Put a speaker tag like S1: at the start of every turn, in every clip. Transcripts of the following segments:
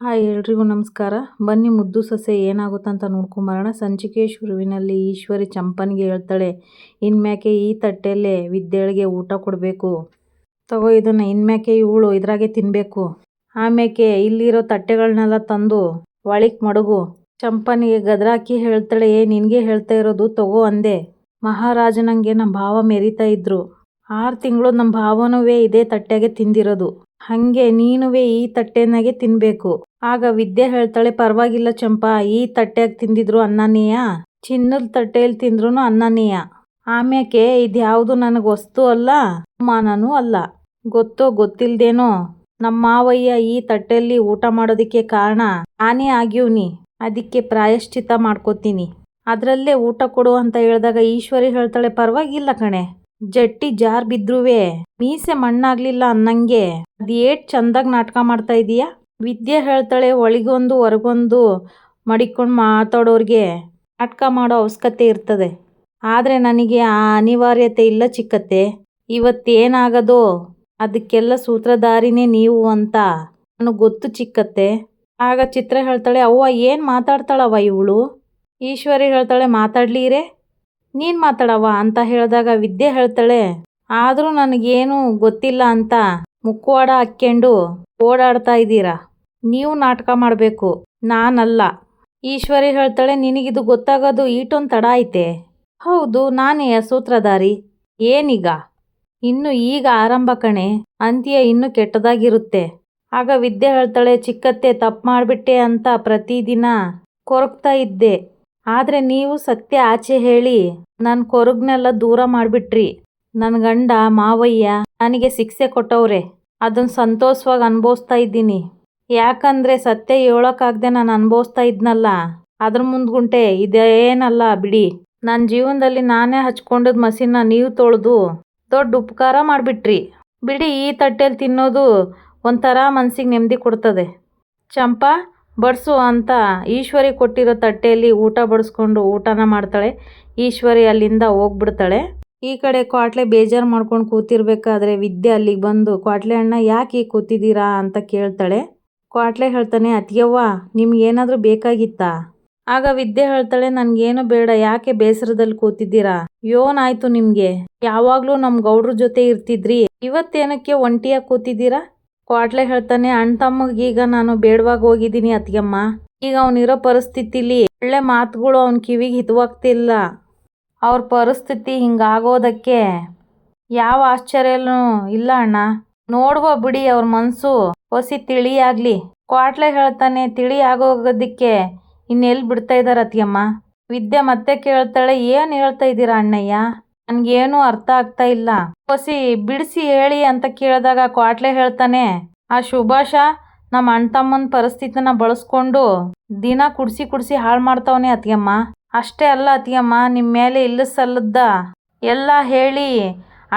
S1: Hi ಎಲ್ರಿಗೂ ನಮಸ್ಕಾರ. ಬನ್ನಿ ಮುದ್ದು ಸೊಸೆ ಏನಾಗುತ್ತಂತ ನೋಡ್ಕೊಂಬರೋಣ. ಸಂಚಿಕೆ ಶುರುವಿನಲ್ಲಿ ಈಶ್ವರಿ ಚಂಪನ್ಗೆ ಹೇಳ್ತಾಳೆ, ಇನ್ಮ್ಯಾಕೆ ಈ ತಟ್ಟೆಯಲ್ಲೇ ವಿದ್ಯೆಳಿಗೆ ಊಟ ಕೊಡಬೇಕು? ತಗೋ ಇದನ್ನು, ಇನ್ಮ್ಯಾಕೆ ಇವಳು ಇದ್ರಾಗೆ ತಿನ್ನಬೇಕು ಆಮ್ಯಾಕೆ ಇಲ್ಲಿರೋ ತಟ್ಟೆಗಳನ್ನೆಲ್ಲ ತಂದು ಒಳಿಕ್ ಮಡಗು? ಚಂಪನಿಗೆ ಗದ್ರಾಕಿ ಹೇಳ್ತಾಳೆ, ಏ, ನಿನಗೆ ಹೇಳ್ತಾ ಇರೋದು ತಗೋ ಅಂದೆ. ಮಹಾರಾಜನಂಗೆ ನಮ್ಮ ಭಾವ ಮೆರಿತಾ ಇದ್ರು. ಆರು ತಿಂಗಳು ನಮ್ಮ ಭಾವನುವೇ ಇದೇ ತಟ್ಟೆಗೆ ತಿಂದಿರೋದು. ಹಂಗೆ ನೀನುವೆ ಈ ತಟ್ಟೆನಾಗೆ ತಿನ್ಬೇಕು. ಆಗ ವಿದ್ಯೆ ಹೇಳ್ತಾಳೆ, ಪರವಾಗಿಲ್ಲ ಚಂಪಾ, ಈ ತಟ್ಟೆಯಾಗ ತಿಂದಿದ್ರು ಅನ್ನನೀಯ ಚಿನ್ನದ ತಟ್ಟೆಯಲ್ಲಿ ತಿಂದ್ರು ಅನ್ನನೀಯ ಆಮ್ಯಾಕೆ, ಇದ್ಯಾವುದು ನನಗೆ ವಸ್ತು ಅಲ್ಲ? ಮಾನನೂ ಅಲ್ಲ. ಗೊತ್ತೋ ಗೊತ್ತಿಲ್ದೇನೋ? ನಮ್ಮ ಮಾವಯ್ಯ ಈ ತಟ್ಟೆಯಲ್ಲಿ ಊಟ ಮಾಡೋದಕ್ಕೆ ಕಾರಣ ನಾನೇ ಆಗ್ಯೂನಿ ಅದಕ್ಕೆ ಪ್ರಾಯಶ್ಚಿತ್ತ ಮಾಡ್ಕೋತೀನಿ. ಅದರಲ್ಲೇ ಊಟ ಕೊಡು ಅಂತ ಹೇಳಿದಾಗ ಈಶ್ವರಿ ಹೇಳ್ತಾಳೆ, ಪರವಾಗಿಲ್ಲ ಕಣೆ. ಜಟ್ಟಿ ಜಾರ್ ಬಿದ್ರುವೆ. ಮೀಸೆ ಮಣ್ಣಾಗ್ಲಿಲ್ಲ ಅನ್ನಂಗೆ. ಅದೇಟ್ ಚಂದಾಗ್ ನಾಟಕ ಮಾಡ್ತಾ ಇದೀಯಾ? ವಿದ್ಯೆ ಹೇಳ್ತಾಳೆ ಒಳಗೊಂದು ಹೊರಗೊಂದು ಮಡಿಕೊಂಡು ಮಾತಾಡೋರಿಗೆ. ನಾಟಕ ಮಾಡೋ ಅವಶ್ಯಕತೆ ಇರ್ತದೆ. ಆದರೆ ನನಗೆ ಆ ಅನಿವಾರ್ಯತೆ ಇಲ್ಲ ಚಿಕ್ಕತ್ತೆ. ಇವತ್ತೇನಾಗದೋ? ಅದಕ್ಕೆಲ್ಲ ಸೂತ್ರಧಾರಿನೇ ನೀವು ಅಂತ ನನಗೆ ಗೊತ್ತು ಚಿಕ್ಕತ್ತೆ. ಆಗ ಚಿತ್ರ ಹೇಳ್ತಾಳೆ, ಅವ್ವ ಏನು ಮಾತಾಡ್ತಾಳವ್ವ ಇವಳು? ಈಶ್ವರಿ ಹೇಳ್ತಾಳೆ, ಮಾತಾಡ್ಲೀರೆ? ನೀನು ಮಾತಾಡವ್ವ ಅಂತ ಹೇಳಿದಾಗ ವಿದ್ಯೆ ಹೇಳ್ತಾಳೆ. ಆದರೂ ನನಗೇನು ಗೊತ್ತಿಲ್ಲ ಅಂತ ಮುಕ್ಕುವಾಡ ಹಾಕ್ಕೊಂಡು ಓಡಾಡ್ತಾ ಇದ್ದೀರಾ? ನೀವು ನಾಟಕ ಮಾಡಬೇಕು, ನಾನಲ್ಲ. ಈಶ್ವರಿ ಹೇಳ್ತಾಳೆ, ನಿನಗಿದು ಗೊತ್ತಾಗೋದು ಈಟೊಂದು ತಡ ಐತೆ. ಹೌದು, ನಾನೇ ಸೂತ್ರಧಾರಿ. ಏನೀಗ? ಇನ್ನು ಈಗ ಆರಂಭ ಕಣೆ, ಅಂತ್ಯ ಇನ್ನೂ ಕೆಟ್ಟದಾಗಿರುತ್ತೆ. ಆಗ ವಿದ್ಯೆ ಹೇಳ್ತಾಳೆ, ಚಿಕ್ಕತ್ತೆ ತಪ್ಪು ಮಾಡಿಬಿಟ್ಟೆ ಅಂತ ಪ್ರತಿದಿನ ಕೊರಗ್ತಾ ಇದ್ದೆ. ಆದರೆ ನೀವು ಸತ್ಯ ಆಚೆ ಹೇಳಿ ನನ್ನ ಕೊರಗ್ನೆಲ್ಲ ದೂರ ಮಾಡಿಬಿಟ್ರಿ. ನನ್ನ ಗಂಡ, ಮಾವಯ್ಯ, ನನಗೆ ಶಿಕ್ಷೆ ಕೊಟ್ಟವ್ರೆ ಅದನ್ನು ಸಂತೋಷವಾಗಿ ಅನುಭವಿಸ್ತಾ ಇದ್ದೀನಿ. ಯಾಕಂದರೆ ಸತ್ಯ ಹೇಳೋಕ್ಕಾಗದೆ ನಾನು ಅನುಭವಿಸ್ತಾ ಇದ್ನಲ್ಲ, ಅದ್ರ ಮುಂದ್ಗುಂಟೆ ಇದೇನಲ್ಲ ಬಿಡಿ. ನನ್ನ ಜೀವನದಲ್ಲಿ ನಾನೇ ಹಚ್ಕೊಂಡಿದ್ದ ಮಸಿನ ನೀವು ತೊಳೆದು ದೊಡ್ಡ ಉಪಕಾರ ಮಾಡಿಬಿಟ್ರಿ. ಬಿಡಿ ಈ ತಟ್ಟೆಯಲ್ಲಿ ತಿನ್ನೋದು ಒಂಥರ ಮನಸ್ಸಿಗೆ ನೆಮ್ಮದಿ ಕೊಡ್ತದೆ. ಚಂಪಾ ಬಡಿಸು ಅಂತ ಈಶ್ವರಿ ಕೊಟ್ಟಿರೋ ತಟ್ಟೆಯಲ್ಲಿ ಊಟ ಬಡಿಸ್ಕೊಂಡು ಊಟನ ಮಾಡ್ತಾಳೆ. ಈಶ್ವರಿ ಅಲ್ಲಿಂದ ಹೋಗ್ಬಿಡ್ತಾಳೆ. ಈ ಕಡೆ ಕ್ವಾಟ್ಲೆ ಬೇಜಾರು ಮಾಡ್ಕೊಂಡು ಕೂತಿರ್ಬೇಕಾದ್ರೆ ವಿದ್ಯೆ ಅಲ್ಲಿಗೆ ಬಂದು, ಕ್ವಾಟ್ಲೆ ಅಣ್ಣ, ಯಾಕೆ ಕೂತಿದ್ದೀರಾ? ಅಂತ ಕೇಳ್ತಾಳೆ. ಕ್ವಾಟ್ಲೆ ಹೇಳ್ತಾನೆ ಅತಿಯವ್ವ ನಿಮ್ಗೇನಾದರೂ ಬೇಕಾಗಿತ್ತಾ? ಆಗ ವಿದ್ಯೆ ಹೇಳ್ತಾಳೆ, ನನಗೇನು ಬೇಡ, ಯಾಕೆ ಬೇಸರದಲ್ಲಿ ಕೂತಿದ್ದೀರಾ? ಯೋನಾಯ್ತು ನಿಮಗೆ. ಯಾವಾಗಲೂ ನಮ್ಮ ಗೌಡ್ರ ಜೊತೆ ಇರ್ತಿದ್ರಿ. ಇವತ್ತೇನಕ್ಕೆ ಒಂಟಿಯಾಗಿ ಕೂತಿದ್ದೀರಾ? ಕ್ವಾಟ್ಲೆ ಹೇಳ್ತಾನೆ, ಅಣ್ಣ ತಮ್ಮಗೀಗ ನಾನು ಬೇಡವಾಗಿ ಹೋಗಿದ್ದೀನಿ ಅತ್ತಿಗೆಮ್ಮ. ಈಗ ಅವನಿರೋ ಪರಿಸ್ಥಿತಿಲಿ ಒಳ್ಳೆ ಮಾತುಗಳು ಅವನ ಕಿವಿಗೆ ಹಿತವಾಗ್ತಿಲ್ಲ. ಅವ್ರ ಪರಿಸ್ಥಿತಿ ಹಿಂಗಾಗೋದಕ್ಕೆ ಯಾವ ಆಶ್ಚರ್ಯನೂ ಇಲ್ಲ ಅಣ್ಣ. ನೋಡುವ ಬಿಡಿ ಅವ್ರ ಮನಸ್ಸು ಹೊಸಿ ತಿಳಿಯಾಗ್ಲಿ ಕ್ವಾಟ್ಲೆ ಹೇಳ್ತಾನೆ, ತಿಳಿ ಆಗೋಗೋದಕ್ಕೆ ಇನ್ನೆಲ್ಲಿ ಬಿಡ್ತಾ ಇದ್ದಾರೆ ಅತ್ತಿಗೆಮ್ಮ. ವಿದ್ಯೆ ಮತ್ತೆ ಕೇಳ್ತಾಳೆ, ಏನು ಹೇಳ್ತಾ ಇದ್ದೀರಾ ಅಣ್ಣಯ್ಯ? ನನಗೇನು ಅರ್ಥ ಆಗ್ತಾ ಇಲ್ಲ. ಹೊಸಿ ಬಿಡಿಸಿ ಹೇಳಿ ಅಂತ ಕೇಳಿದಾಗ ಕ್ವಾಟ್ಲೆ ಹೇಳ್ತಾನೆ, ಆ ಶುಭಾಷ ನಮ್ಮ ಅಣ್ಣ ತಮ್ಮನ ಪರಿಸ್ಥಿತಿನ ಬಳಸ್ಕೊಂಡು ದಿನ ಕುಡ್ಸಿ ಕುಡ್ಸಿ ಹಾಳು ಮಾಡ್ತಾವನೆ ಅತ್ತಿಗೆಮ್ಮ ಅಷ್ಟೇ ಅಲ್ಲ ಅತ್ತಿಗೆಮ್ಮ ನಿಮ್ಮ ಮೇಲೆ ಇಲ್ಲ ಸಲ್ಲದ್ದ. ಎಲ್ಲ ಹೇಳಿ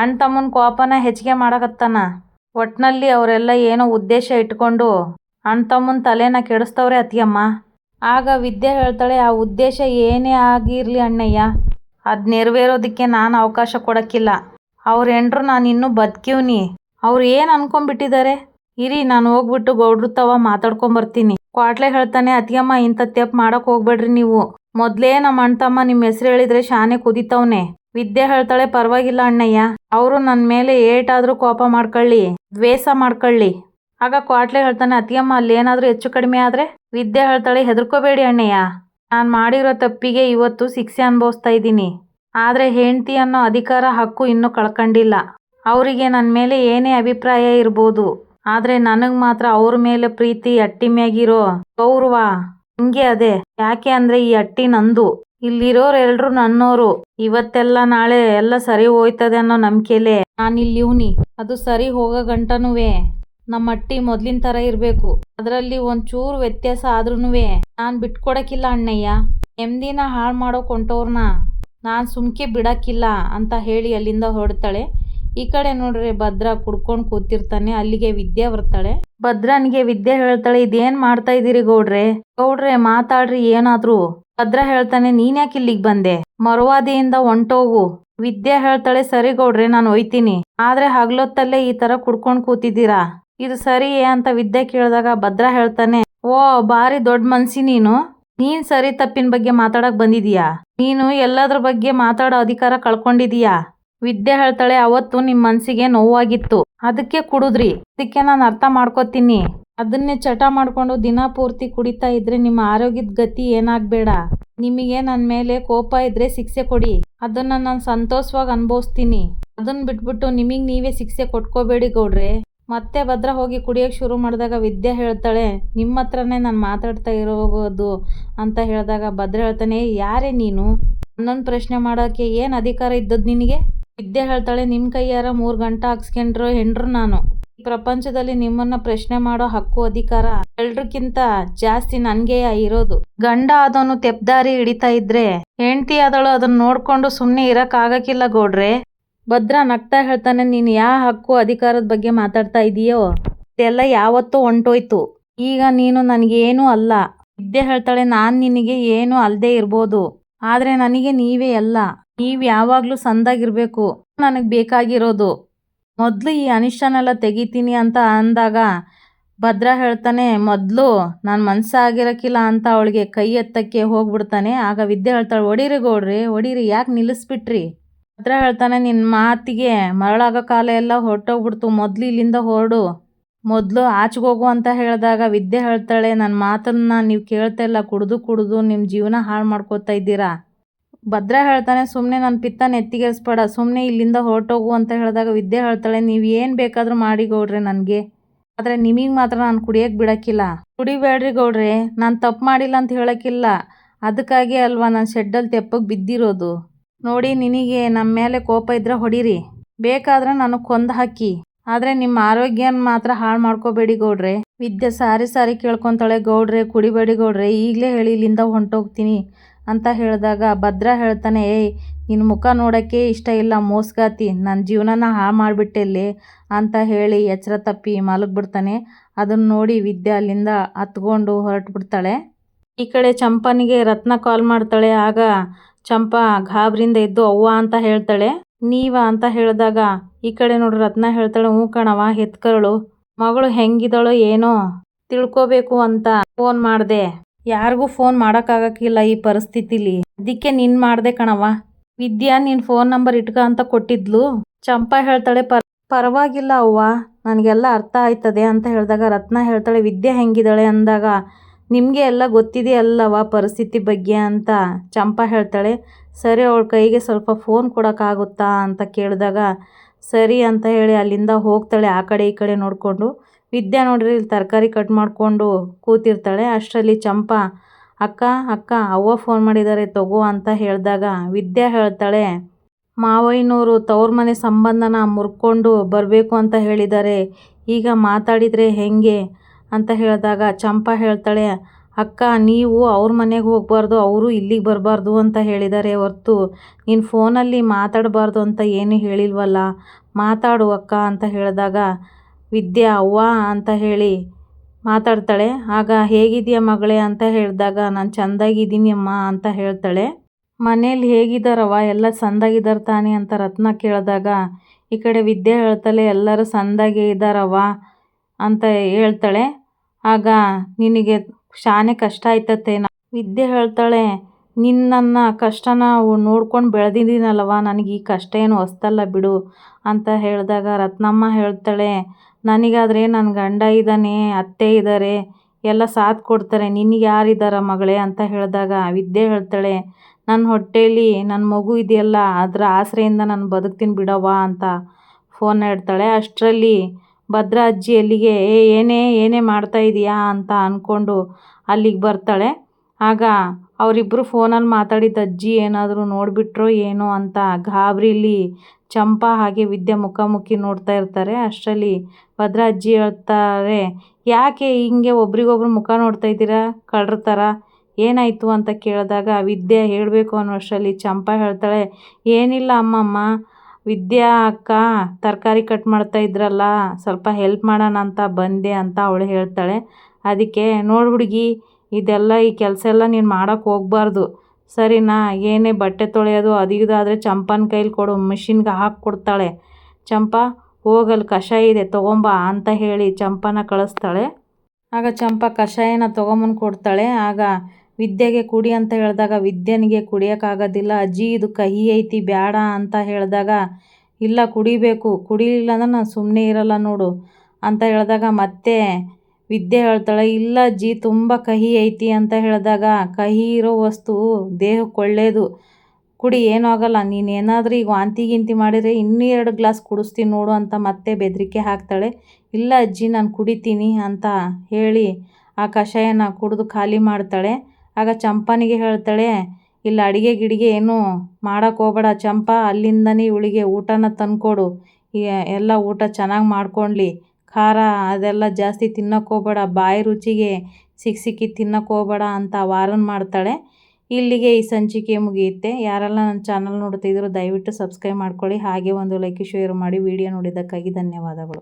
S1: ಅಣ್ಣ ತಮ್ಮನ ಕೋಪನ ಹೆಚ್ಚಿಗೆ ಮಾಡಕತ್ತಾನ. ಒಟ್ನಲ್ಲಿ ಅವರೆಲ್ಲ ಏನೋ ಉದ್ದೇಶ ಇಟ್ಕೊಂಡು ಅಣ್ಣ ತಮ್ಮನ ತಲೆನ ಕೆಡಿಸ್ತವ್ರೆ ಅತ್ತಿಗೆಮ್ಮ ಆಗ ವಿದ್ಯೆ ಹೇಳ್ತಾಳೆ, ಆ ಉದ್ದೇಶ ಏನೇ ಆಗಿರಲಿ ಅಣ್ಣಯ್ಯ. ಅದು ನೆರವೇರೋದಕ್ಕೆ ನಾನು ಅವಕಾಶ ಕೊಡೋಕ್ಕಿಲ್ಲ. ಅವ್ರ ಹೆಂಡ್ರು ನಾನು ಇನ್ನೂ ಬದುಕಿವ್ನಿ. ಅವ್ರು ಏನು ಅನ್ಕೊಂಡ್ಬಿಟ್ಟಿದ್ದಾರೆ ಇರಿ, ನಾನು ಹೋಗ್ಬಿಟ್ಟು ಗೌಡ್ರ ತವ ಮಾತಾಡ್ಕೊಂಬರ್ತೀನಿ. ಕ್ವಾಟ್ಲೆ ಹೇಳ್ತಾನೆ ಅತಿಯಮ್ಮ ಇಂಥ ತೆಪ್ಪು ಮಾಡೋಕೆ ಹೋಗ್ಬೇಡ್ರಿ ನೀವು. ಮೊದಲೇ ನಮ್ಮ ಅಣ್ಣ ತಮ್ಮ ನಿಮ್ಮ ಹೆಸರು ಹೇಳಿದ್ರೆ ಶಾನೆ ಕುದಿತವ್ನೆ. ವಿದ್ಯೆ ಹೇಳ್ತಾಳೆ, ಪರವಾಗಿಲ್ಲ ಅಣ್ಣಯ್ಯ. ಅವರು ನನ್ನ ಮೇಲೆ ಏಟಾದರೂ ಕೋಪ ಮಾಡ್ಕೊಳ್ಳಿ. ದ್ವೇಷ ಮಾಡ್ಕೊಳ್ಳಿ. ಆಗ ಕ್ವಾಟ್ಲೆ ಹೇಳ್ತಾನೆ ಅತಿಯಮ್ಮ ಅಲ್ಲಿ ಏನಾದರೂ ಹೆಚ್ಚು ಕಡಿಮೆ ಆದರೆ? ವಿದ್ಯೆ ಹೇಳ್ತಾಳೆ, ಹೆದರ್ಕೋಬೇಡಿ ಅಣ್ಣಯ್ಯ. ನಾನು ಮಾಡಿರೋ ತಪ್ಪಿಗೆ ಇವತ್ತು ಶಿಕ್ಷೆ ಅನುಭವಿಸ್ತಾ ಇದ್ದೀನಿ. ಆದರೆ ಹೆಂಡ್ತಿ ಅನ್ನೋ ಅಧಿಕಾರ ಹಕ್ಕು ಇನ್ನೂ ಕಳ್ಕೊಂಡಿಲ್ಲ. ಅವರಿಗೆ ನನ್ನ ಮೇಲೆ ಏನೇ ಅಭಿಪ್ರಾಯ ಇರ್ಬೋದು. ಆದರೆ ನನಗೆ ಮಾತ್ರ ಅವ್ರ ಮೇಲೆ ಪ್ರೀತಿ ಅಟ್ಟಿ ಮ್ಯಾಗಿರೋ ಗೌರವ ಹಿಂಗೆ ಅದೇ. ಯಾಕೆ ಅಂದರೆ ಈ ಅಟ್ಟಿ ನಂದು. ಇಲ್ಲಿರೋರೆಲ್ರು ನನ್ನೋರು. ಇವತ್ತೆಲ್ಲ ನಾಳೆ ಎಲ್ಲ ಸರಿ ಹೋಯ್ತದೆ ಅನ್ನೋ ನಂಬಿಕೆಲೆ. ನಾನಿಲ್ಲಿವ್ನಿ ಅದು ಸರಿ ಹೋಗೋ ಗಂಟನೂ ನಮ್ಮ ಅಟ್ಟಿ ಮೊದ್ಲಿನ ಥರ ಇರಬೇಕು. ಅದರಲ್ಲಿ ಒಂಚೂರು ವ್ಯತ್ಯಾಸ ಆದ್ರೂ ನಾನು ಬಿಟ್ಕೊಡಕ್ಕಿಲ್ಲ ಅಣ್ಣಯ್ಯ. ನೆಮ್ಮದಿನ ಹಾಳು ಮಾಡೋಕೆ ಹೊಂಟೋರ್ನ ನಾನು ಸುಮ್ಕೆ ಬಿಡಕ್ಕಿಲ್ಲ ಅಂತ ಹೇಳಿ ಅಲ್ಲಿಂದ ಹೊರಡ್ತಾಳೆ. ಈ ಕಡೆ ನೋಡ್ರಿ ಭದ್ರ ಕುಡ್ಕೊಂಡು ಕೂತಿರ್ತಾನೆ, ಅಲ್ಲಿಗೆ ವಿದ್ಯೆ ಬರ್ತಾಳೆ. ಭದ್ರನಿಗೆ ವಿದ್ಯೆ ಹೇಳ್ತಾಳೆ, ಇದೇನ್ ಮಾಡ್ತಾ ಇದ್ದೀರಿ ಗೌಡ್ರೆ? ಗೌಡ್ರೆ, ಮಾತಾಡ್ರಿ ಏನಾದ್ರು. ಭದ್ರ ಹೇಳ್ತಾನೆ ನೀನ್ಯಾಕೆ ಇಲ್ಲಿಗೆ ಬಂದೆ? ಮರವಾದಿಯಿಂದ ಹೊಂಟೋಗು ವಿದ್ಯೆ ಹೇಳ್ತಾಳೆ, ಸರಿ ಗೌಡ್ರೆ, ನಾನು ಒಯ್ತೀನಿ ಆದ್ರೆ ಹಗ್ಲೊತ್ತಲ್ಲೇ ಈ ತರ ಕುಡ್ಕೊಂಡು ಕೂತಿದ್ದೀರಾ? ಇದು ಸರಿ ಅಂತ ವಿದ್ಯೆ ಕೇಳಿದಾಗ ಭದ್ರ ಹೇಳ್ತಾನೆ, ಓ ಭಾರಿ ದೊಡ್ಡ ಮನ್ಸಿ ನೀನು. ನೀನ್ ಸರಿ ತಪ್ಪಿನ ಬಗ್ಗೆ ಮಾತಾಡಕ್ ಬಂದಿದೀಯಾ? ನೀನು ಎಲ್ಲದ್ರ ಬಗ್ಗೆ ಮಾತಾಡೋ ಅಧಿಕಾರ ಕಳ್ಕೊಂಡಿದೀಯಾ? ವಿದ್ಯೆ ಹೇಳ್ತಾಳೆ, ಅವತ್ತು ನಿಮ್ ಮನ್ಸಿಗೆ ನೋವಾಗಿತ್ತು. ಅದಕ್ಕೆ ಕುಡುದ್ರಿ. ಅದಕ್ಕೆ ನಾನು ಅರ್ಥ ಮಾಡ್ಕೋತೀನಿ. ಅದನ್ನೇ ಚಟ ಮಾಡ್ಕೊಂಡು ದಿನ ಪೂರ್ತಿ ಕುಡಿತಾ ಇದ್ರೆ ನಿಮ್ಮ ಆರೋಗ್ಯದ ಗತಿ ಏನಾಗ್ಬೇಡ. ನಿಮಗೆ ನನ್ನ ಮೇಲೆ ಕೋಪ ಇದ್ರೆ ಶಿಕ್ಷೆ ಕೊಡಿ. ಅದನ್ನ ನಾನು ಸಂತೋಷವಾಗಿ ಅನುಭವಿಸ್ತೀನಿ. ಅದನ್ನ ಬಿಟ್ಬಿಟ್ಟು ನಿಮಗೆ ನೀವೇ ಶಿಕ್ಷೆ ಕೊಟ್ಕೋಬೇಡಿ ಗೌಡ್ರೆ. ಮತ್ತೆ ಭದ್ರ ಹೋಗಿ ಕುಡಿಯೋಕೆ ಶುರು ಮಾಡಿದಾಗ ವಿದ್ಯೆ ಹೇಳ್ತಾಳೆ, ನಿಮ್ಮ ಹತ್ರನೇ ನಾನು ಮಾತಾಡ್ತಾ ಇರೋದು ಅಂತ ಹೇಳಿದಾಗ ಭದ್ರ ಹೇಳ್ತಾನೆ, ಯಾರೇ ನೀನು? ನನ್ನೊಂದು ಪ್ರಶ್ನೆ ಮಾಡೋಕ್ಕೆ ಏನು ಅಧಿಕಾರ ಇದ್ದದ್ದು ನಿನಗೆ? ವಿದ್ಯೆ ಹೇಳ್ತಾಳೆ ನಿಮ್ಮ ಕೈಯಾರ ಮೂರು ಗಂಟೆ ಹಾಕ್ಸ್ಕೊಂಡ್ರು ಹೆಂಡ್ರು ನಾನು. ಈ ಪ್ರಪಂಚದಲ್ಲಿ ನಿಮ್ಮನ್ನ ಪ್ರಶ್ನೆ ಮಾಡೋ ಹಕ್ಕು ಅಧಿಕಾರ ಎಲ್ರಿಗಿಂತ ಜಾಸ್ತಿ ನನ್ಗೆ ಇರೋದು. ಗಂಡ ಆದವನು ತೆಪ್ದಾರಿ ಹಿಡಿತಾ ಇದ್ರೆ, ಹೆಂಡತಿ ಆದಳು ಅದನ್ನ ನೋಡ್ಕೊಂಡು ಸುಮ್ಮನೆ ಇರಕ್ ಆಗಕ್ಕಿಲ್ಲ ಗೌಡ್ರೆ. ಭದ್ರ ನಗ್ತಾ ಹೇಳ್ತಾನೆ, ನೀನು ಯಾವ ಹಕ್ಕು ಅಧಿಕಾರದ ಬಗ್ಗೆ ಮಾತಾಡ್ತಾ ಇದೀಯೋ? ಇದೆಲ್ಲ ಯಾವತ್ತೂ ಹೊಂಟೋಯ್ತು. ಈಗ ನೀನು ನನಗೇನೂ ಅಲ್ಲ. ವಿದ್ಯೆ ಹೇಳ್ತಾಳೆ, ನಾನು ನಿನಗೆ ಏನು ಅಲ್ದೇ ಇರ್ಬೋದು. ಆದರೆ ನನಗೆ ನೀವೇ ಎಲ್ಲ ನೀವು ಯಾವಾಗಲೂ ಸಂದಾಗಿರ್ಬೇಕು. ನನಗೆ ಬೇಕಾಗಿರೋದು. ಮೊದಲು ಈ ಅನಿಷ್ಟನೆಲ್ಲ ತೆಗಿತೀನಿ ಅಂತ ಅಂದಾಗ ಭದ್ರ ಹೇಳ್ತಾನೆ, ಮೊದಲು ನಾನು ಮನ್ಸಾಗಿರಕ್ಕಿಲ್ಲ ಅಂತ ಅವಳಿಗೆ ಕೈ ಎತ್ತಕ್ಕೆ ಹೋಗ್ಬಿಡ್ತಾನೆ. ಆಗ ವಿದ್ಯೆ ಹೇಳ್ತಾಳೆ ಹೊಡೀರಿ ಗೌಡ್ರಿ ಹೊಡೀರಿ ಯಾಕೆ ನಿಲ್ಲಿಸ್ಬಿಟ್ರಿ? ಭದ್ರ ಹೇಳ್ತಾನೆ ನಿನ್ನ ಮಾತಿಗೆ ಮರಳಾಗೋ ಕಾಲ ಎಲ್ಲ ಹೊರಟೋಗ್ಬಿಡ್ತು. ಮೊದಲು ಇಲ್ಲಿಂದ ಹೊರಡು. ಮೊದಲು ಆಚೆಗೆ ಹೋಗು ಅಂತ ಹೇಳಿದಾಗ ವಿದ್ಯೆ ಹೇಳ್ತಾಳೆ ನನ್ನ ಮಾತನ್ನ ನೀವು ಕೇಳ್ತಾ ಇಲ್ಲ. ಕುಡಿದು ಕುಡಿದು ನಿಮ್ಮ ಜೀವನ ಹಾಳು ಮಾಡ್ಕೋತಾ ಇದ್ದೀರಾ? ಭದ್ರ ಹೇಳ್ತಾನೆ ಸುಮ್ಮನೆ ನನ್ನ ಪಿತ್ತ ನೆತ್ತಿಗೇರಿಸ್ಬೇಡ. ಸುಮ್ಮನೆ ಇಲ್ಲಿಂದ ಹೊರಟೋಗು ಅಂತ ಹೇಳಿದಾಗ ವಿದ್ಯೆ ಹೇಳ್ತಾಳೆ, ನೀವು ಏನು ಬೇಕಾದರೂ ಮಾಡಿ ಗೌಡ್ರೆ ನನಗೆ. ಆದರೆ ನಿಮಗೆ ಮಾತ್ರ ನಾನು ಕುಡಿಯೋಕೆ ಬಿಡೋಕ್ಕಿಲ್ಲ. ಕುಡಿಬೇಡ್ರಿ ಗೌಡ್ರೆ, ನಾನು ತಪ್ಪು ಮಾಡಿಲ್ಲ ಅಂತ ಹೇಳೋಕ್ಕಿಲ್ಲ. ಅದಕ್ಕಾಗಿ ಅಲ್ವಾ ನಾನು ಶೆಡ್ಡಲ್ಲಿ ತೆಪ್ಪಗೆ ಬಿದ್ದಿರೋದು? ನೋಡಿ ನಿನಗೆ ನಮ್ಮ ಮೇಲೆ ಕೋಪ ಇದ್ರೆ ಹೊಡೀರಿ. ಬೇಕಾದ್ರೆ ನನಗೆ ಕೊಂದು ಹಾಕಿ. ಆದರೆ ನಿಮ್ಮ ಆರೋಗ್ಯನ ಮಾತ್ರ ಹಾಳು ಮಾಡ್ಕೋಬೇಡಿ ಗೌಡ್ರೆ. ವಿದ್ಯೆ ಸಾರಿ ಸಾರಿ ಕೇಳ್ಕೊತಾಳೆ, ಗೌಡ್ರೆ, ಕುಡಿಬೇಡಿ ಗೌಡ್ರೆ, ಈಗಲೇ ಹೇಳಿ ಇಲ್ಲಿಂದ ಹೊಂಟೋಗ್ತೀನಿ ಅಂತ ಹೇಳಿದಾಗ ಭದ್ರ ಹೇಳ್ತಾನೆ, ಏಯ್ ನಿನ್ನ ಮುಖ ನೋಡೋಕ್ಕೆ ಇಷ್ಟ ಇಲ್ಲ, ಮೋಸ್ಗಾತಿ ನನ್ನ ಜೀವನನ ಹಾಳು ಮಾಡಿಬಿಟ್ಟೆ ಇಲ್ಲಿ ಅಂತ ಹೇಳಿ ಎಚ್ಚರ ತಪ್ಪಿ ಮಲಗಿಬಿಡ್ತಾನೆ. ಅದನ್ನು ನೋಡಿ ವಿದ್ಯೆ ಅಲ್ಲಿಂದ ಹತ್ಕೊಂಡು ಹೊರಟುಬಿಡ್ತಾಳೆ. ಈ ಕಡೆ ಚಂಪನಿಗೆ ರತ್ನ ಕಾಲ್ ಮಾಡ್ತಾಳೆ, ಆಗ ಚಂಪಾ, ಗಾಬರಿಂದ ಎದ್ದು ಅವ್ವ ಅಂತ ಹೇಳ್ತಾಳೆ. ನೀವ ಅಂತ ಹೇಳಿದಾಗ, ಈ ಕಡೆ ನೋಡ್ರಿ ರತ್ನ ಹೇಳ್ತಾಳೆ. ಹ್ಞೂ ಕಣವ ಹೆತ್ಕರಳು ಮಗಳು ಹೆಂಗಿದಳೋ ಏನೋ. ತಿಳ್ಕೋಬೇಕು ಅಂತ ಫೋನ್ ಮಾಡ್ದೆ. ಯಾರಿಗೂ ಫೋನ್ ಮಾಡೋಕ್ಕಾಗಕ್ಕಿಲ್ಲ ಈ ಪರಿಸ್ಥಿತಿಲಿ. ಅದಕ್ಕೆ ನಿನ್ ಮಾಡ್ದೆ ಕಣವ ವಿದ್ಯಾ, ನಿನ್ ಫೋನ್ ನಂಬರ್ ಇಟ್ಕ ಅಂತ ಕೊಟ್ಟಿದ್ಲು. ಚಂಪಾ ಹೇಳ್ತಾಳೆ, ಪರ್, ಪರವಾಗಿಲ್ಲ ಅವ್ವ. ನನಗೆಲ್ಲ ಅರ್ಥ ಆಯ್ತದೆ ಅಂತ ಹೇಳಿದಾಗ ರತ್ನ ಹೇಳ್ತಾಳೆ, ವಿದ್ಯೆ ಹೆಂಗಿದಾಳೆ? ಅಂದಾಗ ನಿಮಗೆ ಎಲ್ಲ ಗೊತ್ತಿದೆಯಲ್ಲವ ಪರಿಸ್ಥಿತಿ ಬಗ್ಗೆ ಅಂತ ಚಂಪಾ ಹೇಳ್ತಾಳೆ. ಸರಿ, ಅವಳ ಕೈಗೆ ಸ್ವಲ್ಪ ಫೋನ್ ಕೊಡೋಕ್ಕಾಗುತ್ತಾ ಅಂತ ಕೇಳಿದಾಗ, ಸರಿ ಅಂತ ಹೇಳಿ ಅಲ್ಲಿಂದ ಹೋಗ್ತಾಳೆ ಆ ಕಡೆ ಈ ಕಡೆ ನೋಡಿಕೊಂಡು. ವಿದ್ಯಾ ನೋಡ್ರಿ, ಇಲ್ಲಿ ತರಕಾರಿ ಕಟ್ ಮಾಡಿಕೊಂಡು ಕೂತಿರ್ತಾಳೆ. ಅಷ್ಟರಲ್ಲಿ ಚಂಪಾ, ಅಕ್ಕ ಅಕ್ಕ, ಅವ್ವ ಫೋನ್ ಮಾಡಿದ್ದಾರೆ ತಗೋ ಅಂತ ಹೇಳಿದಾಗ ವಿದ್ಯಾ ಹೇಳ್ತಾಳೆ ಮಾವಯ್ಯನವರು ತವ್ರ ಮನೆ ಸಂಬಂಧನ ಮುರ್ಕೊಂಡು ಬರಬೇಕು ಅಂತ ಹೇಳಿದ್ದಾರೆ ಈಗ ಮಾತಾಡಿದರೆ ಹೆಂಗೆ? ಅಂತ ಹೇಳಿದಾಗ, ಚಂಪಾ ಹೇಳ್ತಾಳೆ, ಅಕ್ಕ, ನೀವು ಅವ್ರ ಮನೆಗೆ ಹೋಗಬಾರ್ದು, ಅವರು ಇಲ್ಲಿಗೆ ಬರಬಾರ್ದು ಅಂತ ಹೇಳಿದ್ದಾರೆ ಹೊರ್ತು ನೀನು ಫೋನಲ್ಲಿ ಮಾತಾಡಬಾರ್ದು ಅಂತ ಏನು ಹೇಳಿಲ್ವಲ್ಲ? ಮಾತಾಡು ಅಕ್ಕ ಅಂತ ಹೇಳಿದಾಗ, ವಿದ್ಯಾ, ಅವ್ವ ಅಂತ ಹೇಳಿ ಮಾತಾಡ್ತಾಳೆ. ಆಗ ಹೇಗಿದೆಯಾ ಮಗಳೇ ಅಂತ ಹೇಳಿದಾಗ, ನಾನು ಚೆಂದಾಗಿದ್ದೀನಿ ಅಮ್ಮ ಅಂತ ಹೇಳ್ತಾಳೆ. ಮನೇಲಿ ಹೇಗಿದ್ದಾರವ್ವ ಎಲ್ಲ ಸಂದಾಗಿದ್ದಾರೆ ತಾನೇ ಅಂತ ರತ್ನ ಕೇಳಿದಾಗ, ಈ ಕಡೆ ವಿದ್ಯೆ ಹೇಳ್ತಾಳೆ, ಎಲ್ಲರೂ ಸಂದಾಗೆ ಇದ್ದಾರವ್ವ ಅಂತ ಹೇಳ್ತಾಳೆ. ಆಗ ನಿನಗೆ ಶಾನೆ ಕಷ್ಟ ಆಯ್ತತ್ತೇನೋ? ವಿದ್ಯೆ ಹೇಳ್ತಾಳೆ, ನಿನ್ನನ್ನ ಕಷ್ಟನ ನೋಡ್ಕೊಂಡು ಬೆಳೆದಿದ್ದೀನಲ್ವ? ನನಗೆ ಈ ಕಷ್ಟ ಏನು ಹೊಸ್ತಲ್ಲ ಬಿಡು ಅಂತ ಹೇಳಿದಾಗ ರತ್ನಮ್ಮ ಹೇಳ್ತಾಳೆ, ನನಗಾದರೆ ನನ್ನ ಗಂಡ ಇದ್ದಾನೆ, ಅತ್ತೆ ಇದ್ದಾರೆ ಎಲ್ಲ ಸಾಥ್ ಕೊಡ್ತಾರೆ, ನಿನಗೆ ಯಾರಿದ್ದಾರ ಮಗಳೇ ಅಂತ ಹೇಳಿದಾಗ ವಿದ್ಯೆ ಹೇಳ್ತಾಳೆ ನನ್ನ ಹೊಟ್ಟೇಲಿ ನನ್ನ ಮಗು ಇದೆಯಲ್ಲ, ಅದರ ಆಸರೆಯಿಂದ ನಾನು ಬದುಕ್ತೀನಿ ಬಿಡವ್ವ ಅಂತ ಫೋನ್ ಹೇಳ್ತಾಳೆ ಅಷ್ಟರಲ್ಲಿ ಭದ್ರ ಅಜ್ಜಿ ಅಲ್ಲಿಗೆ ಏ, ಏನೇ ಏನೇ ಮಾಡ್ತಾ ಇದೀಯಾ? ಅಂತ ಅಂದ್ಕೊಂಡು ಅಲ್ಲಿಗೆ ಬರ್ತಾಳೆ. ಆಗ ಅವರಿಬ್ಬರು ಫೋನಲ್ಲಿ ಮಾತಾಡಿದ, ಅಜ್ಜಿ, ಏನಾದರೂ ನೋಡಿಬಿಟ್ರೋ ಏನೋ ಅಂತ ಗಾಬರಿಲಿ ಚಂಪಾ ಹಾಗೆ ವಿದ್ಯೆ ಮುಖಾಮುಖಿ ನೋಡ್ತಾ ಇರ್ತಾರೆ. ಅಷ್ಟರಲ್ಲಿ ಭದ್ರಾ ಅಜ್ಜಿ ಹೇಳ್ತಾರೆ, ಯಾಕೆ ಹಿಂಗೆ ಒಬ್ರಿಗೊಬ್ರು ಮುಖ ನೋಡ್ತಾ ಇದ್ದೀರಾ? ಕಳ್ರ ಥರ ಏನಾಯಿತು? ಅಂತ ಕೇಳಿದಾಗ, ವಿದ್ಯೆ ಹೇಳಬೇಕು ಅನ್ನೋಷ್ಟರಲ್ಲಿ ಚಂಪಾ ಹೇಳ್ತಾಳೆ, ಏನಿಲ್ಲ ಅಮ್ಮಮ್ಮ ವಿದ್ಯಾ ಅಕ್ಕ, ತರಕಾರಿ ಕಟ್ ಮಾಡ್ತಾ ಇದ್ರಲ್ಲ, ಸ್ವಲ್ಪ ಹೆಲ್ಪ್ ಮಾಡೋಣ ಅಂತ ಬಂದೆ ಅಂತ ಅವಳು ಹೇಳ್ತಾಳೆ. ಅದಕ್ಕೆ, ನೋಡು ಹುಡುಗಿ, ಇದೆಲ್ಲ ಈ ಕೆಲಸ ಎಲ್ಲ ನೀನು ಮಾಡೋಕ್ಕೆ ಹೋಗ್ಬಾರ್ದು. ಸರಿನಾ? ಏನೇ ಬಟ್ಟೆ ತೊಳೆಯೋದು, ಅದು ಇದಾದರೆ ಚಂಪನ ಕೈಲಿ ಕೊಡು ಮಿಷಿನ್ಗೆ ಹಾಕಿ ಕೊಡ್ತಾಳೆ ಚಂಪಾ ಹೋಗಲ್ಲಿ ಕಷಾಯ ಇದೆ, ತೊಗೊಂಬಾ, ಅಂತ ಹೇಳಿ ಚಂಪನ ಕಳಿಸ್ತಾಳೆ. ಆಗ ಚಂಪಾ ಕಷಾಯನ ತೊಗೊಂಬಂದು ಕೊಡ್ತಾಳೆ. ಆಗ ವಿದ್ಯೆಗೆ ಕುಡಿ ಅಂತ ಹೇಳಿದಾಗ ವಿದ್ಯನಿಗೆ ಕುಡಿಯೋಕ್ಕಾಗೋದಿಲ್ಲ. ಅಜ್ಜಿ, ಇದು ಕಹಿ ಐತಿ ಬೇಡ ಅಂತ ಹೇಳಿದಾಗ, ಇಲ್ಲ, ಕುಡಿಬೇಕು. ಕುಡಿಲಿಲ್ಲ ಅಂದ್ರೆ ನಾನು ಸುಮ್ಮನೆ ಇರಲ್ಲ ನೋಡು ಅಂತ ಹೇಳಿದಾಗ, ಮತ್ತೆ ವಿದ್ಯೆ ಹೇಳ್ತಾಳೆ, ಇಲ್ಲ ಅಜ್ಜಿ, ತುಂಬ ಕಹಿ ಐತಿ ಅಂತ ಹೇಳಿದಾಗ, ಕಹಿ ಇರೋ ವಸ್ತು ದೇಹಕ್ಕೆ ಒಳ್ಳೆಯದು ಕುಡಿ ಏನೂ ಆಗಲ್ಲ ನೀನು ಏನಾದರೂ ಈಗ ವಾಂತಿ ಗಿಂತಿ ಮಾಡಿದರೆ ಇನ್ನೂ ಎರಡು ಗ್ಲಾಸ್ ಕುಡಿಸ್ತೀನಿ ನೋಡು ಅಂತ ಮತ್ತೆ ಬೆದರಿಕೆ ಹಾಕ್ತಾಳೆ. ಇಲ್ಲ ಅಜ್ಜಿ, ನಾನು ಕುಡಿತೀನಿ ಅಂತ ಹೇಳಿ ಆ ಕಷಾಯನ ಕುಡಿದು ಖಾಲಿ ಮಾಡ್ತಾಳೆ. ಆಗ ಚಂಪನಿಗೆ ಹೇಳ್ತಾಳೆ, ಇಲ್ಲಿ, ಅಡುಗೆ ಗಿಡಿಗೆ ಏನು ಮಾಡೋಕೆ ಹೋಗ್ಬೇಡ ಚಂಪಾ, ಅಲ್ಲಿಂದನೇ ಇವಳಿಗೆ ಊಟನ ತಂದುಕೊಡು. ಎಲ್ಲ ಊಟ ಚೆನ್ನಾಗಿ ಮಾಡ್ಕೊಳ್ಳಿ ಖಾರ ಅದೆಲ್ಲ ಜಾಸ್ತಿ ತಿನ್ನೋಕೆ ಹೋಗ್ಬೇಡ, ಬಾಯಿ ರುಚಿಗೆ ಸಿಕ್ಕಿ ಸಿಕ್ಕಿ ತಿನ್ನೋಕೆ ಹೋಗ್ಬೇಡ ಅಂತ ವಾರನ್ ಮಾಡ್ತಾಳೆ. ಇಲ್ಲಿಗೆ ಈ ಸಂಚಿಕೆ ಮುಗಿಯುತ್ತೆ. ಯಾರೆಲ್ಲ ನನ್ನ ಚಾನಲ್ ನೋಡ್ತಿದ್ರು ದಯವಿಟ್ಟು ಸಬ್ಸ್ಕ್ರೈಬ್ ಮಾಡ್ಕೊಳ್ಳಿ. ಹಾಗೆ ಒಂದು ಲೈಕ್, ಶೇರ್ ಮಾಡಿ ವಿಡಿಯೋ ನೋಡಿದ್ದಕ್ಕಾಗಿ ಧನ್ಯವಾದಗಳು.